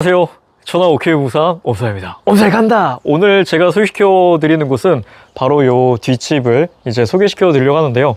안녕하세요. 전화 오케이 부산 엄사입니다. 엄사에 간다. 오늘 제가 소개시켜 드리는 곳은 바로 요 뒷집을 이제 소개시켜 드리려고 하는데요.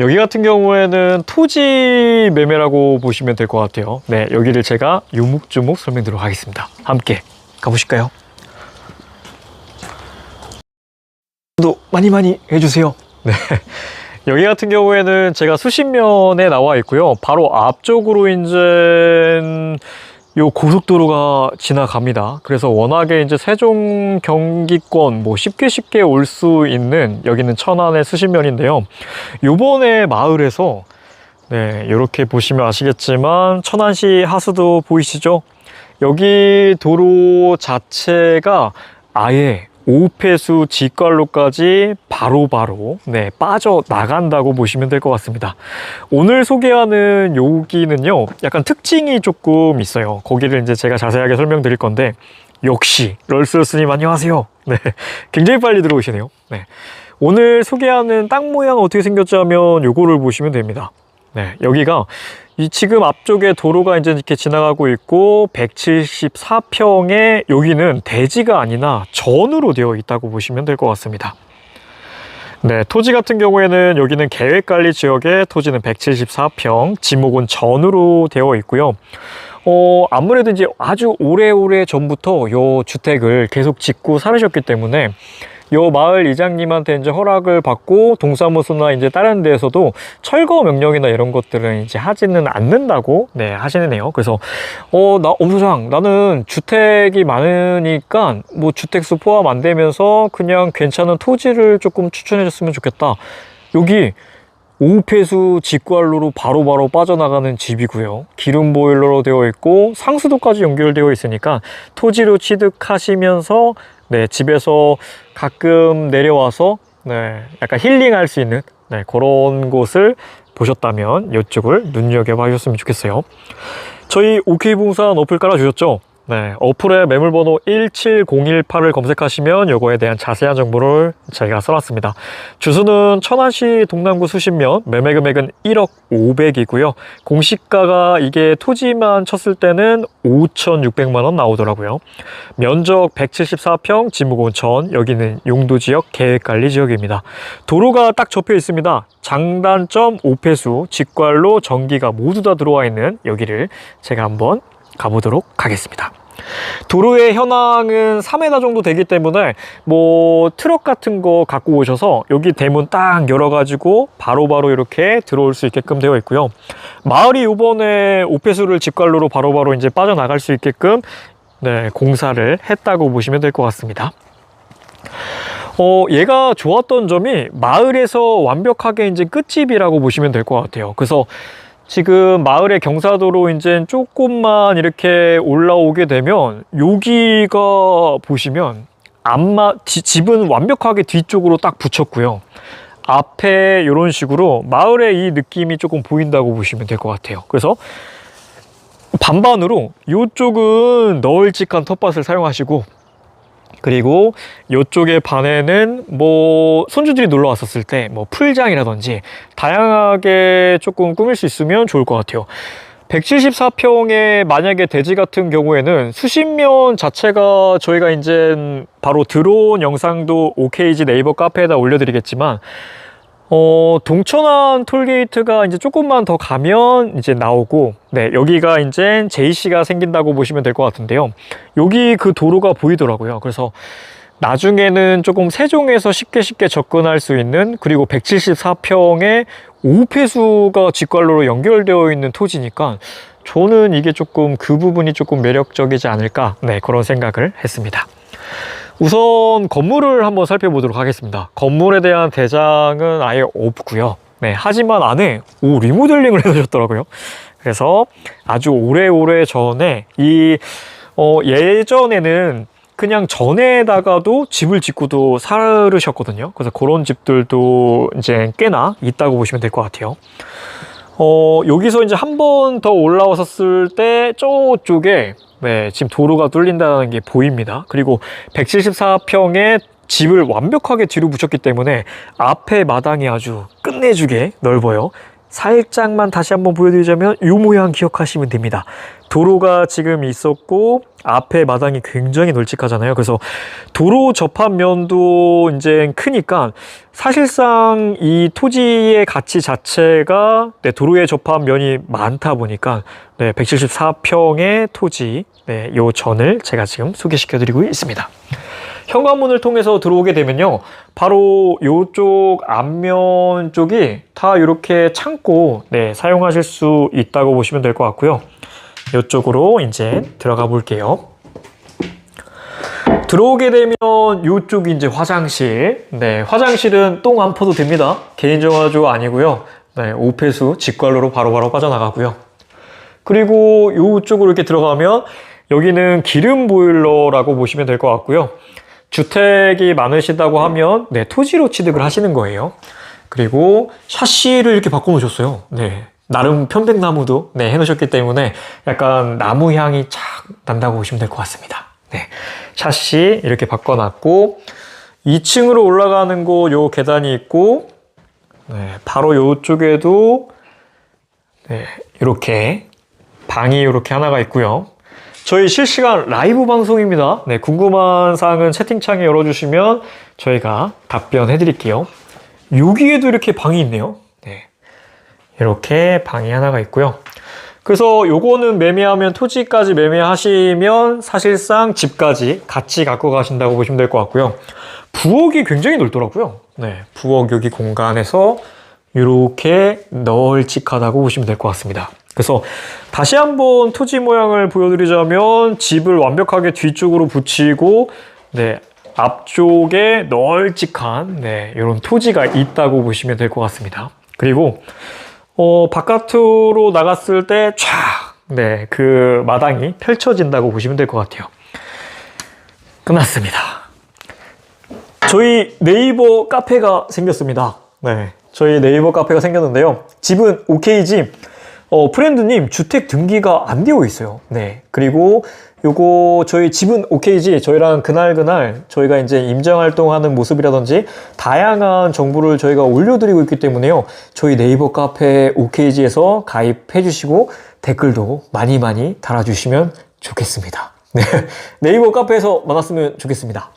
여기 같은 경우에는 토지 매매라고 보시면 될 것 같아요. 네, 여기를 제가 유묵주묵 설명드리도록 하겠습니다. 함께 가보실까요? 도 많이 많이 해주세요. 네. 여기 같은 경우에는 제가 수십면에 나와 있고요. 바로 앞쪽으로 이제 요 고속도로가 지나갑니다. 그래서 워낙에 이제 세종 경기권 뭐 쉽게 쉽게 올 수 있는 여기는 천안의 수십면인데요. 요번에 마을에서 네, 이렇게 보시면 아시겠지만 천안시 하수도 보이시죠? 여기 도로 자체가 아예 오폐수 직관로까지 바로 바로 네, 빠져 나간다고 보시면 될 것 같습니다. 오늘 소개하는 여기는요, 약간 특징이 조금 있어요. 거기를 이제 제가 자세하게 설명드릴 건데, 역시 럴스러스님 안녕하세요. 네, 굉장히 빨리 들어오시네요. 네, 오늘 소개하는 땅 모양 어떻게 생겼지 하면 요거를 보시면 됩니다. 네, 여기가 이 지금 앞쪽에 도로가 이제 이렇게 지나가고 있고 174평에 여기는 대지가 아니라 전으로 되어 있다고 보시면 될 것 같습니다. 네, 토지 같은 경우에는 여기는 계획관리 지역의 토지는 174평, 지목은 전으로 되어 있고요. 어, 아무래도 이제 아주 오래오래 전부터 요 주택을 계속 짓고 살으셨기 때문에 요 마을 이장님한테 이제 허락을 받고 동사무소나 이제 다른 데에서도 철거 명령이나 이런 것들은 이제 하지는 않는다고 네 하시네요. 그래서 어나 엄소장 나는 주택이 많으니까 뭐 주택수 포함 안 되면서 그냥 괜찮은 토지를 조금 추천해 줬으면 좋겠다. 여기 오폐수 직관로로 바로바로 빠져나가는 집이고요. 기름 보일러로 되어 있고 상수도까지 연결되어 있으니까 토지로 취득하시면서 네, 집에서 가끔 내려와서 네, 약간 힐링할 수 있는 네, 그런 곳을 보셨다면 이쪽을 눈여겨봐 주셨으면 좋겠어요. 저희 OK부동산 어플 깔아주셨죠? 네, 어플에 매물번호 17018을 검색하시면 요거에 대한 자세한 정보를 저희가 써놨습니다. 주소는 천안시 동남구 수신면, 매매 금액은 1억 500이고요. 공시가가 이게 토지만 쳤을 때는 5,600만 원 나오더라고요. 면적 174평, 지목은 전, 여기는 용도 지역 계획관리 지역입니다. 도로가 딱 접혀 있습니다. 장단점, 오폐수, 직관로, 전기가 모두 다 들어와 있는 여기를 제가 한번 가보도록 하겠습니다. 도로의 현황은 3m 정도 되기 때문에 뭐 트럭 같은 거 갖고 오셔서 여기 대문 딱 열어가지고 바로바로 이렇게 들어올 수 있게끔 되어 있고요. 마을이 이번에 오폐수를 직관로로 바로 바로 이제 빠져나갈 수 있게끔 네, 공사를 했다고 보시면 될 것 같습니다. 어, 얘가 좋았던 점이 마을에서 완벽하게 이제 끝집이라고 보시면 될 것 같아요. 그래서 지금 마을의 경사도로 이제 조금만 이렇게 올라오게 되면 여기가 보시면 앞마 지- 집은 완벽하게 뒤쪽으로 딱 붙였고요. 앞에 이런 식으로 마을의 이 느낌이 조금 보인다고 보시면 될 것 같아요. 그래서 반반으로 이쪽은 널찍한 텃밭을 사용하시고 그리고 이쪽의 반에는 뭐 손주들이 놀러 왔었을 때 뭐 풀장이라든지 다양하게 조금 꾸밀 수 있으면 좋을 것 같아요. 174평의 만약에 대지 같은 경우에는 수십면 자체가 저희가 이제 바로 들어온 영상도 OKG 네이버 카페에다 올려드리겠지만 어, 동천안 톨게이트가 이제 조금만 더 가면 이제 나오고, 네, 여기가 이제 JC가 생긴다고 보시면 될 것 같은데요. 여기 그 도로가 보이더라고요. 그래서 나중에는 조금 세종에서 쉽게 쉽게 접근할 수 있는, 그리고 174평의 오폐수가 직관로로 연결되어 있는 토지니까, 저는 이게 조금 그 부분이 조금 매력적이지 않을까, 네, 그런 생각을 했습니다. 우선 건물을 한번 살펴보도록 하겠습니다. 건물에 대한 대장은 아예 없고요. 네, 하지만 안에 오 리모델링을 해놓으셨더라고요. 그래서 아주 오래오래 전에 이 어, 예전에는 그냥 전에다가도 집을 짓고도 살으셨거든요. 그래서 그런 집들도 이제 꽤나 있다고 보시면 될 것 같아요. 어, 여기서 이제 한 번 더 올라왔었을 때 저쪽에 네, 지금 도로가 뚫린다는 게 보입니다. 그리고 174평의 집을 완벽하게 뒤로 붙였기 때문에 앞에 마당이 아주 끝내주게 넓어요. 살짝만 다시 한번 보여드리자면 이 모양 기억하시면 됩니다. 도로가 지금 있었고 앞에 마당이 굉장히 널찍하잖아요. 그래서 도로 접합 면도 이제 크니까 사실상 이 토지의 가치 자체가 네, 도로에 접합 면이 많다 보니까 네, 174평의 토지 네, 요 전을 제가 지금 소개시켜 드리고 있습니다. 현관문을 통해서 들어오게 되면요. 바로 이쪽 앞면 쪽이 다 이렇게 창고 네, 사용하실 수 있다고 보시면 될 것 같고요. 이쪽으로 이제 들어가 볼게요. 들어오게 되면 이쪽이 이제 화장실. 네, 화장실은 똥 안 퍼도 됩니다. 개인 정화조 아니고요. 네, 오폐수 직관로로 바로바로 빠져나가고요. 그리고 이쪽으로 이렇게 들어가면 여기는 기름 보일러라고 보시면 될 것 같고요. 주택이 많으시다고 하면 네, 토지로 취득을 하시는 거예요. 그리고 샤시를 이렇게 바꿔 놓으셨어요. 네. 나름 편백나무도 네, 해 놓으셨기 때문에 약간 나무 향이 착 난다고 보시면 될 것 같습니다. 네. 샤시 이렇게 바꿔 놨고 2층으로 올라가는 곳 요 계단이 있고 네, 바로 요쪽에도 네, 이렇게 방이 이렇게 하나가 있고요. 저희 실시간 라이브 방송입니다. 네, 궁금한 사항은 채팅창에 열어주시면 저희가 답변해 드릴게요. 여기에도 이렇게 방이 있네요. 네. 이렇게 방이 하나가 있고요. 그래서 요거는 매매하면 토지까지 매매하시면 사실상 집까지 같이 갖고 가신다고 보시면 될 것 같고요. 부엌이 굉장히 넓더라고요. 네. 부엌 여기 공간에서 이렇게 널찍하다고 보시면 될 것 같습니다. 그래서 다시 한번 토지 모양을 보여드리자면 집을 완벽하게 뒤쪽으로 붙이고 네, 앞쪽에 널찍한 네, 이런 토지가 있다고 보시면 될 것 같습니다. 그리고 어, 바깥으로 나갔을 때 촤! 네, 그 마당이 펼쳐진다고 보시면 될 것 같아요. 끝났습니다. 저희 네이버 카페가 생겼습니다. 네, 저희 네이버 카페가 생겼는데요. 집은 OKG. 어, 프렌드님 주택 등기가 안 되어 있어요. 네. 그리고 요거 저희 집은 OKG 저희랑 그날 그날 저희가 이제 임장 활동하는 모습이라든지 다양한 정보를 저희가 올려드리고 있기 때문에요. 저희 네이버 카페 OKG에서 가입해 주시고 댓글도 많이 많이 달아주시면 좋겠습니다. 네. 네이버 카페에서 만났으면 좋겠습니다.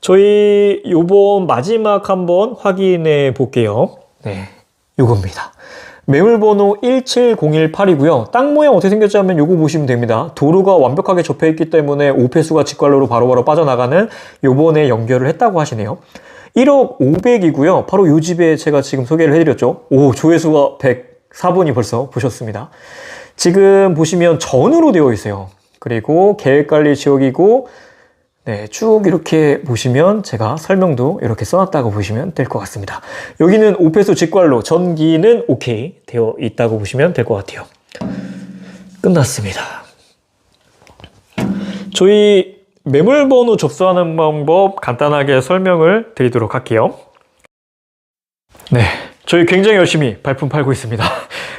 저희 요번 마지막 한번 확인해 볼게요. 네. 요겁니다. 매물번호 1701팔이고요. 땅 모양 어떻게 생겼지 하면 요거 보시면 됩니다. 도로가 완벽하게 접해 있기 때문에 오폐수가 직관로로 바로바로 빠져나가는 요번에 연결을 했다고 하시네요. 1억 500이고요. 바로 요 집에 제가 지금 소개를 해드렸죠. 오, 조회수가 104분이 벌써 보셨습니다. 지금 보시면 전으로 되어 있어요. 그리고 계획관리 지역이고 네, 쭉 이렇게 보시면 제가 설명도 이렇게 써놨다고 보시면 될 것 같습니다. 여기는 오페수 직관로, 전기는 오케이 되어 있다고 보시면 될 것 같아요. 끝났습니다. 저희 매물번호 접수하는 방법 간단하게 설명을 드리도록 할게요. 네, 저희 굉장히 열심히 발품 팔고 있습니다.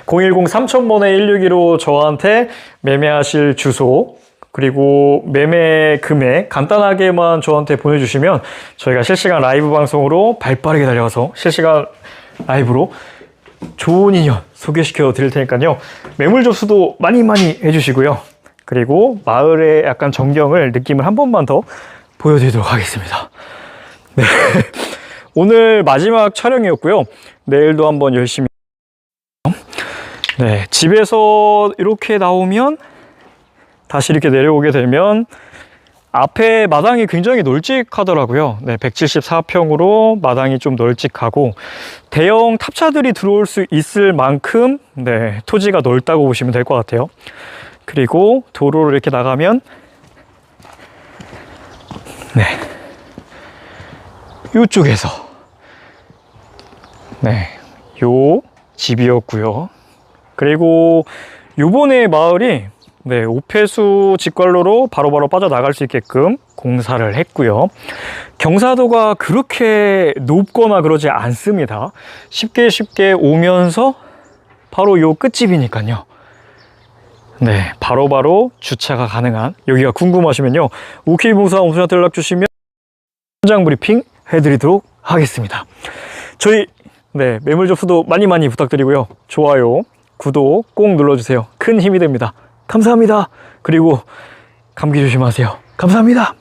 010 3000번에 161로 저한테 매매하실 주소, 그리고 매매 금액 간단하게만 저한테 보내주시면 저희가 실시간 라이브 방송으로 발빠르게 달려가서 실시간 라이브로 좋은 인연 소개시켜 드릴 테니까요. 매물 접수도 많이 많이 해주시고요. 그리고 마을의 약간 정경을 느낌을 한 번만 더 보여드리도록 하겠습니다. 네. 오늘 마지막 촬영이었고요. 내일도 한번 열심히. 네. 집에서 이렇게 나오면 다시 이렇게 내려오게 되면 앞에 마당이 굉장히 널찍하더라고요. 네, 174평으로 마당이 좀 널찍하고 대형 탑차들이 들어올 수 있을 만큼 네, 토지가 넓다고 보시면 될 것 같아요. 그리고 도로를 이렇게 나가면 네. 이쪽에서 네. 요 집이었고요. 그리고 요번에 마을이 네, 오폐수 직관로로 바로바로 빠져나갈 수 있게끔 공사를 했고요. 경사도가 그렇게 높거나 그러지 않습니다. 쉽게 쉽게 오면서 바로 요 끝집이니까요. 네, 바로바로 주차가 가능한 여기가 궁금하시면요. 오케이봉사 홈쇼트 연락 주시면 현장 브리핑 해드리도록 하겠습니다. 저희 네, 매물 접수도 많이 많이 부탁드리고요. 좋아요, 구독 꼭 눌러주세요. 큰 힘이 됩니다. 감사합니다. 그리고 감기 조심하세요. 감사합니다.